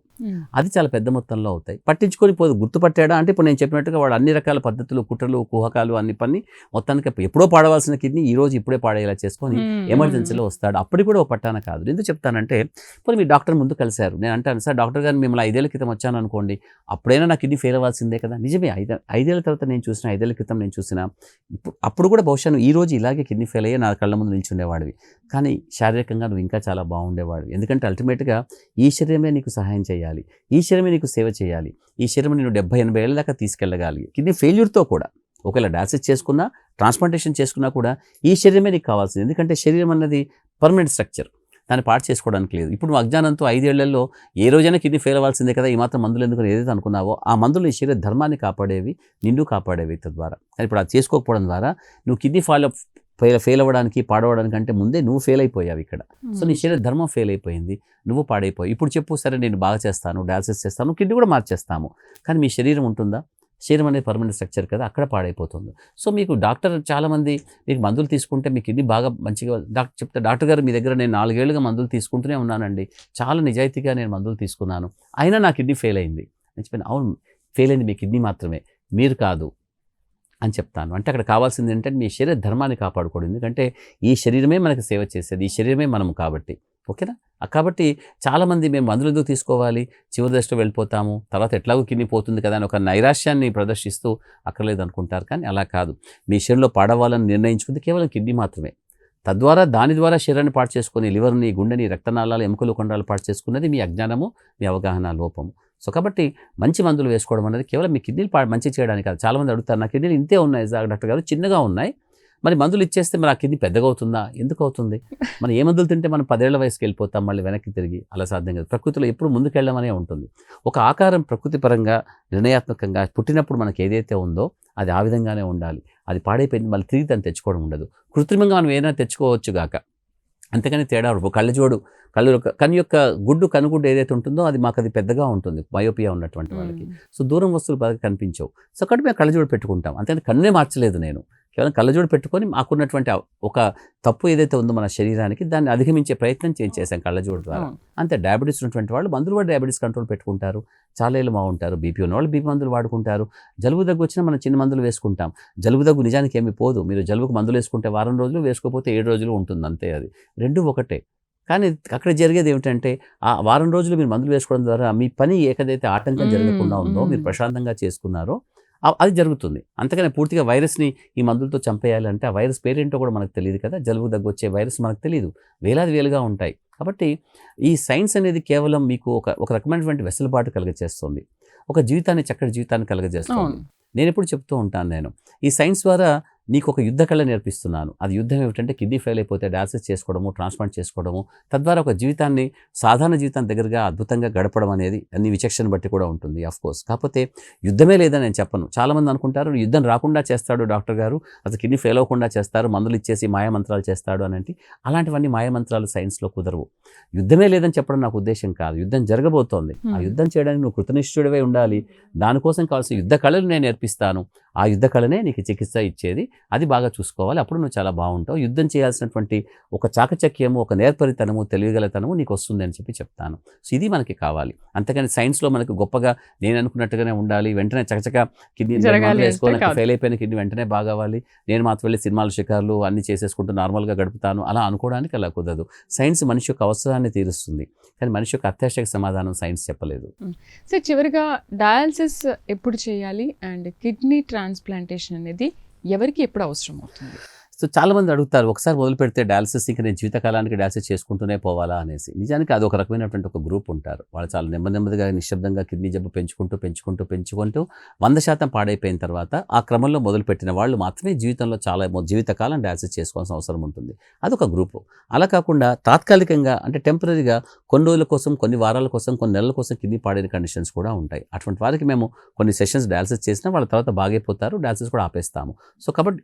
అది చాలా పెద్ద మొత్తంలో అవుతాయి. పట్టించుకొని పోదు గుర్తుపట్టాడా? అంటే ఇప్పుడు నేను చెప్పినట్టుగా వాడు అన్ని రకాల పద్ధతులు కుట్రలు కుహకాలు అన్ని పని మొత్తానికి ఎప్పుడో పాడవలసిన కిడ్నీ ఈ రోజు ఇప్పుడే పాడేలా చేసుకొని. ఎమర్జెన్సీలో వస్తాడు. అప్పటికి కూడా ఒక పట్టాన కాదు. ఎందుకు చెప్తానంటే ఇప్పుడు మీ డాక్టర్ ముందు కలిశారు. నేను అంటాను సార్ డాక్టర్ గారు మిమ్మల్ని ఐదేళ్ళ క్రితం వచ్చాను అనుకోండి. అప్పుడైనా నా కిడ్నీ ఫెయిల్ అవ్వాల్సిందే కదా. నిజమే ఐదు ఐదేళ్ళ తర్వాత నేను చూసిన ఐదేళ్ళ క్రితం నేను చూసిన ఇప్పుడు అప్పుడు కూడా బహుశా ఈ రోజు ఇలాగే కిడ్నీ ఫెయిల్ అయ్యి నా కళ్ళ ముందు నిల్చుండేవాడివి. కానీ శారీరకంగా నువ్వు ఇంకా చాలా బాగుండేవాడు ఎందుకంటే అల్టిమేట్గా ఈ శరీరమే నీకు సహాయం చేయాలి. ఈ శరీరమే నీకు సేవ చేయాలి. ఈ శరీరం నేను డెబ్బై ఎనభై ఏళ్ళ దాకా తీసుకెళ్ళగాలి. కిడ్నీ ఫెయిల్యూర్తో కూడా. ఒకవేళ డాసెస్ చేసుకున్నా ట్రాన్స్ప్లాంటేషన్ చేసుకున్నా కూడా ఈ శరీరమే నీకు కావాల్సింది. ఎందుకంటే శరీరం అన్నది పర్మనెంట్ స్ట్రక్చర్ దాన్ని పాటు చేసుకోవడానికి లేదు. ఇప్పుడు నువ్వు అజ్ఞానంతో ఐదేళ్ళలో ఏ రోజైనా కిడ్నీ ఫెయిల్ అవ్వాల్సిందే కదా ఈ మాత్రం మందులు ఎందుకు ఏదైతే అనుకున్నావో ఆ మందులు ఈ శరీర ధర్మాన్ని కాపాడేవి నిన్ను కాపాడేవి తద్వారా. కానీ ఇప్పుడు అది చేసుకోకపోవడం ద్వారా నువ్వు కిడ్నీ ఫాలో ఫెయిల్ ఫెయిల్ అవ్వడానికి పాడవడానికి అంటే ముందే నువ్వు ఫెయిల్ అయిపోయావు ఇక్కడ. సో నీ శరీర ధర్మం ఫెయిల్ అయిపోయింది. నువ్వు పాడైపోయి ఇప్పుడు చెప్పు సరే నేను బాగా చేస్తాను డయాలసిస్ చేస్తాను కిడ్నీ కూడా మార్చేస్తాము. కానీ మీ శరీరం ఉంటుందా? శరీరం అనేది పర్మనెంట్ స్ట్రక్చర్ కదా అక్కడ పాడైపోతుంది. సో మీకు డాక్టర్ చాలామంది మీకు మందులు తీసుకుంటే మీకు కిడ్నీ బాగా మంచిగా డాక్టర్ చెప్తే డాక్టర్ గారు మీ దగ్గర నేను నాలుగేళ్ళుగా మందులు తీసుకుంటూనే ఉన్నానండి. చాలా నిజాయితీగా నేను మందులు తీసుకున్నాను. అయినా నా కిడ్నీ ఫెయిల్ అయింది. నేను చెప్పాను అవును ఫెయిల్ అయింది మీ కిడ్నీ మాత్రమే. మీరు కాదు. అని చెప్తాను. అంటే అక్కడ కావాల్సింది ఏంటంటే మీ శరీర ధర్మాన్ని కాపాడుకోవడం. ఎందుకంటే ఈ శరీరమే మనకి సేవ చేసేది. ఈ శరీరమే మనము కాబట్టి. ఓకేనా? కాబట్టి చాలామంది మేము మందులు ఎందుకు తీసుకోవాలి? చివరి దశలో వెళ్ళిపోతాము. తర్వాత ఎట్లాగో కిడ్నీ పోతుంది కదా అని ఒక నైరాశ్యాన్ని ప్రదర్శిస్తూ అక్కర్లేదు అనుకుంటారు కానీ అలా కాదు. మీ శరీరంలో పాడవాలని నిర్ణయించుకుంది కేవలం కిడ్నీ మాత్రమే. తద్వారా దాని ద్వారా శరీరాన్ని పాటు చేసుకుని లివర్ని గుండెని రక్తనాళాలు ఎముకలు కొండాలు పాటు చేసుకున్నది మీ అజ్ఞానము మీ అవగాహన లోపము. సో కాబట్టి మంచి మందులు వేసుకోవడం అనేది కేవలం మీ కిడ్నీలు పా మంచి చేయడానికి కాదు. చాలామంది అడుగుతారు నా కిడ్నీలు ఇంతే ఉన్నాయి డాక్టర్ గారు చిన్నగా ఉన్నాయి. మరి మందులు ఇచ్చేస్తే మరి ఆ కిడ్నీ పెద్దగా అవుతుందా? ఎందుకు అవుతుంది? మనం ఏ మందులు తింటే మనం పదేళ్ళ వయసుకి వెళ్ళిపోతాం మళ్ళీ వెనక్కి తిరిగి? అలా సాధ్యం కాదు. ప్రకృతిలో ఎప్పుడు ముందుకెళ్ళమనే ఉంటుంది. ఒక ఆకారం ప్రకృతి పరంగా నిర్ణయాత్మకంగా పుట్టినప్పుడు మనకి ఏదైతే ఉందో అది ఆ విధంగానే ఉండాలి. అది పాడైపోయింది మళ్ళీ తిరిగి దాన్ని తెచ్చుకోవడం ఉండదు. కృత్రిమంగా మనం ఏదైనా తెచ్చుకోవచ్చు గాక. అంతేకాని తేడా ఉండదు. కళ్ళజోడు కళ్ళు యొక్క- కన్ను యొక్క గుడ్డు కనుగుడ్డు ఏదైతే ఉంటుందో అది మాకు అది పెద్దగా ఉంటుంది మయోపియా ఉన్నటువంటి వాళ్ళకి. సో దూరం వస్తువులు బాగా కనిపించవు. సో అక్కడ మేము కళ్ళజోడు పెట్టుకుంటాం. అంతే కన్నే మార్చలేదు నేను. కేవలం కళ్ళజోడు పెట్టుకొని మాకున్నటువంటి ఒక తప్పు ఏదైతే ఉందో మన శరీరానికి దాన్ని అధిగమించే ప్రయత్నం చే- చేశాం కళ్ళజోడు ద్వారా. అంతే డయాబెటీస్ ఉన్నటువంటి వాళ్ళు మందులు కూడా డయాబెటీస్ కంట్రోల్ పెట్టుకుంటారు. చాలా ఏళ్ళు మా ఉంటారు బీపీ ఉన్న వాళ్ళు బీపీ మందులు వాడుకుంటారు. జలుబు దగ్గు వచ్చినా మనం చిన్న మందులు వేసుకుంటాం. జలుబు దగ్గు నిజానికి ఏమీ పోదు. మీరు జలుబుకు మందులు వేసుకుంటే వారం రోజులు వేసుకోకపోతే ఏడు రోజులు ఉంటుంది అంతే అది. రెండు ఒకటే. కానీ అక్కడ జరిగేది ఏమిటంటే ఆ వారం రోజులు మీరు మందులు వేసుకోవడం ద్వారా మీ పని ఏకదైతే ఆటంకం జరగకుండా ఉందో మీరు. ప్రశాంతంగా చేసుకున్నారో అది జరుగుతుంది. అంతకనే పూర్తిగా వైరస్ని ఈ మందులతో చంపేయాలంటే ఆ వైరస్ పేరేంటో కూడా మనకు తెలియదు కదా. జలుబు దగ్గు వచ్చే వైరస్ మనకు తెలియదు వేలాది వేలుగా ఉంటాయి. కాబట్టి ఈ సైన్స్ అనేది కేవలం మీకు ఒక ఒక రకమైనటువంటి వెసులుబాటు కలుగజేస్తుంది. ఒక జీవితాన్ని చక్కటి జీవితాన్ని కలుగజేస్తుంది. నేను ఎప్పుడు చెప్తూ ఉంటాను నేను. ఈ సైన్స్ ద్వారా నీకు ఒక యుద్ధ కళ నేర్పిస్తున్నాను. అది యుద్ధం ఏమిటంటే కిడ్నీ ఫెయిల్ అయిపోతే డయాలసిస్ చేసుకోవడము ట్రాన్స్ప్లాంట్ చేసుకోవడము. తద్వారా ఒక జీవితాన్ని సాధారణ జీవితం దగ్గరగా అద్భుతంగా గడపడం అనేది అన్ని విచక్షణ బట్టి కూడా ఉంటుంది ఆఫ్ కోర్స్ కాకపోతే యుద్ధమే లేదని నేను చెప్పను. చాలామంది అనుకుంటారు యుద్ధం రాకుండా చేస్తాడు డాక్టర్ గారు అసలు కిడ్నీ ఫెయిల్ అవ్వకుండా చేస్తారు మందులు ఇచ్చేసి మాయమంత్రాలు చేస్తాడు అని అంటే అలాంటివన్నీ మాయమంత్రాలు సైన్స్లో కుదరవు. యుద్ధమే లేదని చెప్పడం నాకు ఉద్దేశం కాదు. యుద్ధం జరగబోతోంది. ఆ. యుద్ధం చేయడానికి నువ్వు కృతనిష్ఠుడివై ఉండాలి. దానికోసం కావాల్సిన యుద్ధ కళలు నేను నేర్పిస్తాను. ఆ యుద్ధ కళనే నీకు చికిత్స ఇచ్చేది అది బాగా చూసుకోవాలి. అప్పుడు నువ్వు చాలా బాగుంటావు. యుద్ధం చేయాల్సినటువంటి ఒక చాకచక్యము ఒక నేర్పరితనము తెలియగలతనము నీకు వస్తుంది అని చెప్పి చెప్తాను. సో ఇది మనకి కావాలి. అంతేకాని సైన్స్లో మనకు గొప్పగా నేను అనుకున్నట్టుగానే ఉండాలి. వెంటనే చకచక కిడ్నీ వేసుకోవాలి. ఫెయిల్ అయిపోయిన కిడ్నీ వెంటనే బాగవ్వాలి నేను మాత్రం వెళ్ళి సినిమాలు షికార్లు అన్ని చేసేసుకుంటూ నార్మల్గా గడుపుతాను. అలా అనుకోవడానికి అలా కుదరదు. సైన్స్ మనిషి యొక్క అవసరాన్ని తీరుస్తుంది. కానీ మనిషి యొక్క అత్యాశకు సమాధానం సైన్స్ చెప్పలేదు. సో చివరిగా డయాలసిస్ ఎప్పుడు చేయాలి? అండ్ కిడ్నీ ట్రాన్స్ప్లాంటేషన్ అనేది ఎవరికి ఎప్పుడు అవసరం అవుతుంది సో చాలామంది అడుగుతారు ఒకసారి మొదలు పెడితే డయాలసిస్ ఇంకా నేను జీవితకాలానికి డయాలసిస్ చేసుకుంటూనే పోవాలా? అనేసి. నిజానికి అది ఒక రకమైనటువంటి ఒక గ్రూప్ ఉంటారు. వాళ్ళు చాలా నెమ్మది నెమ్మదిగా నిశ్శబ్దంగా కిడ్నీ జబ్బు పెంచుకుంటూ పెంచుకుంటూ పెంచుకుంటూ వంద శాతం పాడైపోయిన తర్వాత ఆ క్రమంలో మొదలుపెట్టిన వాళ్ళు మాత్రమే జీవితంలో చాలా జీవితకాలం డయాలసిస్ చేసుకోవాల్సిన అవసరం ఉంటుంది. అదొక గ్రూపు అలా కాకుండా తాత్కాలికంగా అంటే టెంపరీగా కొన్ని రోజుల కోసం కొన్ని వారాల కోసం కొన్ని నెలల కోసం కిడ్నీ పాడైన కండిషన్స్ కూడా ఉంటాయి. అటువంటి వారికి మేము కొన్ని సెషన్స్ డయాలసిస్ చేసినా వాళ్ళ తర్వాత బాగైపోతారు డయాలసిస్ కూడా ఆపేస్తాము. సో కాబట్టి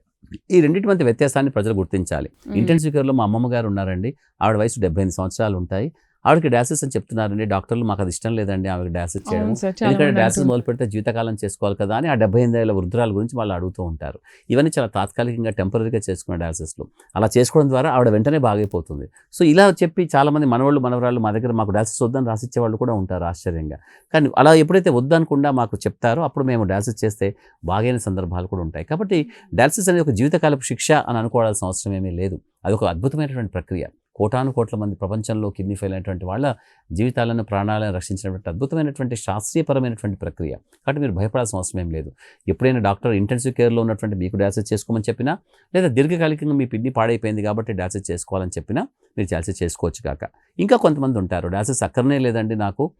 ఈ రెండింటి మధ్య వ్యత్యాసాన్ని ప్రజలు గుర్తించాలి. ఇంటెన్సివ్ కేర్లో మా అమ్మమ్మ గారు ఉన్నారండి. ఆవిడ వయసు డెబ్బై సంవత్సరాలు ఉంటాయి. ఆవిడకి డయాలసిస్ అని చెప్తున్నారండి. డాక్టర్లు మాకు అది ఇష్టం లేదండి ఆవిడకి డయాలసిస్ చేయడం. ఎందుకంటే అంటుంటారు. మొదలు పెడితే జీవితకాలం చేసుకోవాలి కదా అని ఆ డెబ్బై ఎనిమిది ఏళ్ళ వృద్ధురాల గురించి వాళ్ళు అడుగుతూ ఉంటారు. ఇవన్నీ చాలా తాత్కాలికంగా టెంపరీగా చేసుకున్న డయాలసిస్లో అలా చేసుకోవడం ద్వారా ఆవిడ వెంటనే బాగైపోతుంది. సో ఇలా చెప్పి చాలామంది మనవాళ్ళు మనవరాళ్ళు మా దగ్గర మాకు డయాలసిస్ వద్దని రాసిచ్చే వాళ్ళు కూడా ఉంటారు ఆశ్చర్యంగా. కానీ అలా ఎప్పుడైతే వద్దనకుండా మాకు చెప్తారో అప్పుడు మేము డయాలసిస్ చేస్తే బాగైన సందర్భాలు కూడా ఉంటాయి. కాబట్టి డయాలసిస్ అనేది ఒక జీవితకాలపు శిక్ష అని అనుకోవాల్సిన అవసరం ఏమీ లేదు. అది ఒక అద్భుతమైనటువంటి ప్రక్రియ. కోటాను కోట్ల మంది ప్రపంచంలో కిడ్నీ ఫెయిల్ అయినటువంటి వాళ్ళ జీవితాలను ప్రాణాలను రక్షించినటువంటి అద్భుతమైనటువంటి శాస్త్రీయపరమైనటువంటి ప్రక్రియ. కాబట్టి మీరు భయపడాల్సిన అవసరం ఏం లేదు. ఎప్పుడైనా డాక్టర్ ఇంటెన్సివ్ కేర్లో ఉన్నటువంటి మీకు డయాలసిస్ చేసుకోమని చెప్పినా లేదా దీర్ఘకాలికంగా మీ కిడ్నీ పాడైపోయింది కాబట్టి డయాలసిస్ చేసుకోవాలని చెప్పినా మీరు డయాలసిస్ చేసుకోవచ్చు కాక. ఇంకా కొంతమంది ఉంటారు. డయాలసిస్ అక్కర్నే లేదండి నాకు.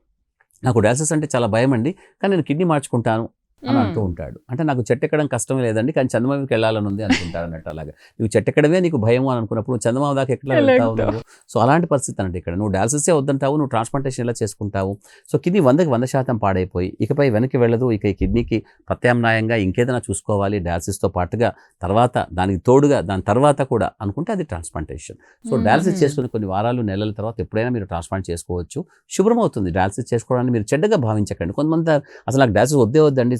నాకు డయాలసిస్ అంటే చాలా భయం అండి. కానీ నేను కిడ్నీ మార్చుకుంటాను. అని అంటూ ఉంటాడు. అంటే నాకు చెట్టు ఎక్కడం కష్టమే లేదండి కానీ చందమామకి వెళ్ళాలని ఉంది అనుకుంటాడు అన్నట్టు అలాగా. నువ్వు చెట్టు ఎక్కడమే నీకు భయం అని అనుకున్నప్పుడు నువ్వు చందమామ దాకా ఎట్లా వెళ్తావు. నువ్వు? సో అలాంటి పరిస్థితి అంటే ఇక్కడ. నువ్వు డయాలసిసే వద్దంటావు నువ్వు ట్రాన్స్ప్లాంటేషన్ ఎలా చేసుకుంటావు? సో కిడ్నీ వందకి వంద శాతం పాడైపోయి ఇకపై వెనక్కి వెళ్ళదు ఇక ఈ కిడ్నీకి ప్రత్యామ్నాయంగా ఇంకేదైనా చూసుకోవాలి డయాలసిస్తో పాటుగా తర్వాత దానికి తోడుగా దాని తర్వాత కూడా అనుకుంటే అది ట్రాన్స్ప్లాంటేషన్. సో. డయాలసిస్ చేసుకుని కొన్ని వారాలు నెలల తర్వాత ఎప్పుడైనా మీరు ట్రాన్స్ప్లాంట్ చేసుకోవచ్చు. శుభ్రం అవుతుంది డయాలసిస్ చేసుకోవడానికి మీరు చెడ్డగా భావించకండి. కొంతమంది అసలు నాకు డయాలసిస్ వద్దే వద్దండి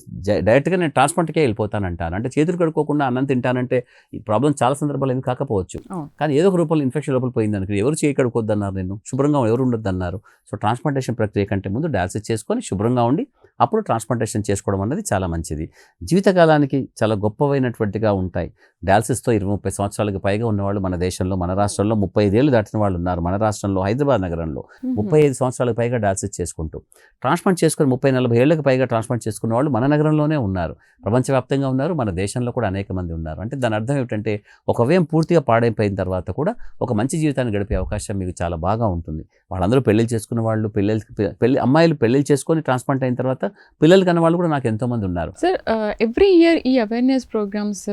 డైరెక్ట్గా నేను ట్రాన్స్ప్లాంట్కే వెళ్ళిపోతానంటాను అంటే చేతులు కడుక్కోకుండా అన్నం తింటానంటే ఈ ప్రాబ్లం చాలా సందర్భాలు ఏమి కాకపోవచ్చు. కానీ ఏదో ఒక రూపంలో ఇన్ఫెక్షన్ లోపల పోయింది అనుకో ఎవరు చేయి కడుక్కోద్దన్నారు నేను శుభ్రంగా ఎవరు ఉండొద్దన్నారు? సో ట్రాన్స్ప్లాంటేషన్ ప్రక్రియ కంటే ముందు డయాలసిస్ చేసుకొని శుభ్రంగా ఉండి అప్పుడు ట్రాన్స్ప్లాంటేషన్ చేసుకోవడం అనేది చాలా మంచిది. జీవితకాలానికి చాలా గొప్పవైనటువంటిగా ఉంటాయి. డయాలసిస్తో ఇరవై ముప్పై సంవత్సరాలకు పైగా ఉన్నవాళ్ళు మన దేశంలో మన రాష్ట్రంలో ముప్పై ఐదేళ్ళు దాటిన వాళ్ళు ఉన్నారు మన రాష్ట్రంలో హైదరాబాద్ నగరంలో. ముప్పై ఐదు సంవత్సరాలకు పైగా డయాలసిస్ చేసుకుంటూ. ట్రాన్స్ప్లాంట్ చేసుకుని ముప్పై నలభై ఏళ్ళకి పైగా ట్రాన్స్ప్లాంట్ చేసుకున్న వాళ్ళు మన నగరంలోనే ఉన్నారు. ప్రపంచవ్యాప్తంగా ఉన్నారు మన దేశంలో కూడా అనేక మంది ఉన్నారు. అంటే దాని అర్థం ఏమిటంటే ఒక వ్యయం పూర్తిగా పాడైపోయిన తర్వాత కూడా ఒక మంచి జీవితాన్ని గడిపే అవకాశం మీకు చాలా బాగా ఉంటుంది. వాళ్ళందరూ పెళ్ళిళ్ళు చేసుకున్న వాళ్ళు పెళ్ళి పెళ్ళి అమ్మాయిలు పెళ్ళిళ్ళు చేసుకొని ట్రాన్స్ప్లాంట్ అయిన తర్వాత పిల్లలు కన్న వాళ్ళు కూడా నాకు ఎంతోమంది ఉన్నారు. సార్ ఎవ్రీ ఇయర్ ఈ అవేర్నెస్ ప్రోగ్రామ్స్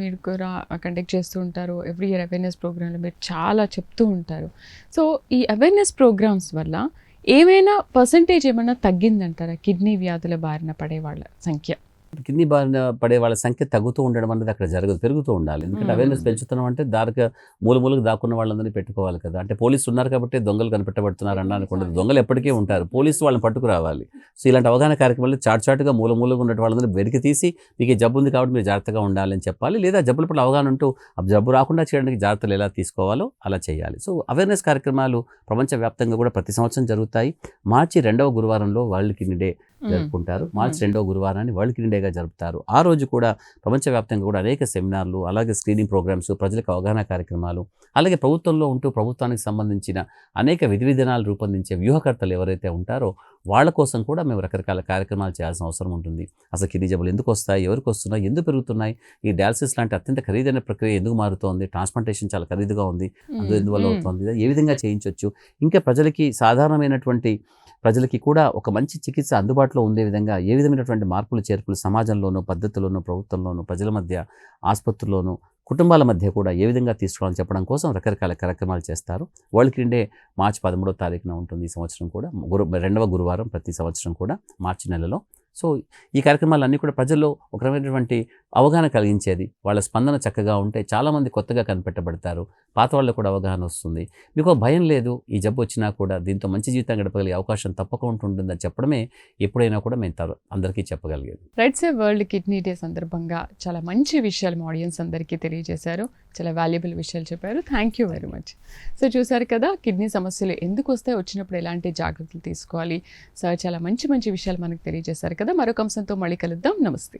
మీరు కూడా కండక్ట్ చేస్తూ ఉంటారు. ఎవ్రీ ఇయర్ అవేర్నెస్ ప్రోగ్రాంలో మీరు చాలా చెప్తూ ఉంటారు. సో ఈ అవేర్నెస్ ప్రోగ్రామ్స్ వల్ల ఏమైనా పర్సంటేజ్ ఏమైనా తగ్గిందంటారా? కిడ్నీ వ్యాధుల బారిన పడే వాళ్ళ సంఖ్య. కిడ్నీ బారిన పడే వాళ్ళ సంఖ్య తగ్గుతూ ఉండడం అనేది అక్కడ జరగదు పెరుగుతూ ఉండాలి. ఎందుకంటే. అవేర్నెస్ పెంచుతున్నాం అంటే దారికి మూల మూలకు దాక్కున్న వాళ్ళందరినీ పెట్టుకోవాలి కదా. అంటే పోలీసులు ఉన్నారు కాబట్టి దొంగలు కనిపెట్టబడుతున్నారు అన్నానికి ఉండదు దొంగలు ఎప్పటికీ ఉంటారు. పోలీసు వాళ్ళని పట్టుకురావాలి సో ఇలాంటి అవగాహన కార్యక్రమాలు చాటు చాటుగా మూల మూలకు ఉన్న వాళ్ళందరినీ వెలికి తీసి మీకు ఈ జబ్బు ఉంది కాబట్టి మీరు జాగ్రత్తగా ఉండాలి అని చెప్పాలి. లేదా జబ్బుల పట్ల అవగాహన ఉంటూ ఆ జబ్బు రాకుండా చేయడానికి జాగ్రత్తలు ఎలా తీసుకోవాలో అలా చేయాలి. సో అవేర్నెస్ కార్యక్రమాలు ప్రపంచవ్యాప్తంగా కూడా ప్రతి సంవత్సరం జరుగుతాయి. మార్చి రెండవ గురువారంలో వరల్డ్ కిడ్నీ డే జరుపుకుంటారు. మార్చి రెండవ గురువారాన్ని వరల్డ్ కిడ్నీ డేగా జరుపుతారు. ఆ రోజు కూడా ప్రపంచవ్యాప్తంగా కూడా అనేక సెమినార్లు అలాగే స్క్రీనింగ్ ప్రోగ్రామ్స్ ప్రజలకు అవగాహన కార్యక్రమాలు అలాగే ప్రభుత్వంలో ఉంటూ ప్రభుత్వానికి సంబంధించిన అనేక విధి విధానాలు రూపొందించే వ్యూహకర్తలు ఎవరైతే ఉంటారో వాళ్ళ కోసం కూడా మేము రకరకాల కార్యక్రమాలు చేయాల్సిన అవసరం ఉంటుంది. అసలు కిడ్నీ జబ్బులు ఎందుకు వస్తాయి? ఎవరికి వస్తున్నాయి? ఎందుకు పెరుగుతున్నాయి? ఈ డయాలసిస్ లాంటి అత్యంత ఖరీదైన ప్రక్రియ ఎందుకు మారుతోంది? ట్రాన్స్ప్లాంటేషన్ చాలా ఖరీదుగా ఉంది. అందులో ఎందువల్ల అవుతుంది? ఏ విధంగా చేయించవచ్చు ఇంకా ప్రజలకి సాధారణమైనటువంటి ప్రజలకి కూడా ఒక మంచి చికిత్స అందుబాటులో ఉండే విధంగా ఏ విధమైనటువంటి మార్పులు చేర్పులు సమాజంలోనూ పద్ధతుల్లోనూ ప్రభుత్వంలోనూ ప్రజల మధ్య ఆసుపత్రుల్లోనూ కుటుంబాల మధ్య కూడా ఏ విధంగా తీసుకోవాలని చెప్పడం కోసం రకరకాల కార్యక్రమాలు చేస్తారు. వరల్డ్ కిండే మార్చి పదమూడో తారీఖున ఉంటుంది ఈ సంవత్సరం కూడా. గురు రెండవ గురువారం ప్రతి సంవత్సరం కూడా మార్చి నెలలో. సో ఈ కార్యక్రమాలన్నీ కూడా ప్రజల్లో ఒక రకమైనటువంటి అవగాహన కలిగించేది. వాళ్ళ స్పందన చక్కగా ఉంటే చాలామంది కొత్తగా కనిపెట్టబడతారు. పాత వాళ్ళకు కూడా అవగాహన వస్తుంది. మీకు భయం లేదు ఈ జబ్బు వచ్చినా కూడా దీంతో మంచి జీవితం గడపగలిగే అవకాశం తప్పకుండా ఉంటుందని చెప్పడమే ఎప్పుడైనా కూడా మేము అందరికీ చెప్పగలిగేది. Right say world kidney day సందర్భంగా చాలా మంచి విషయాలు మా ఆడియన్స్ అందరికీ తెలియజేశారు. చాలా వాల్యుబుల్ విషయాలు చెప్పారు. Thank you very much so చూసారు కదా కిడ్నీ సమస్యలు ఎందుకు వస్తాయి? వచ్చినప్పుడు ఎలాంటి జాగ్రత్తలు తీసుకోవాలి? సార్ చాలా మంచి మంచి విషయాలు మనకు తెలియజేశారు కదా. మరొక అంశంతో మళ్ళీ కలుద్దాం. నమస్తే.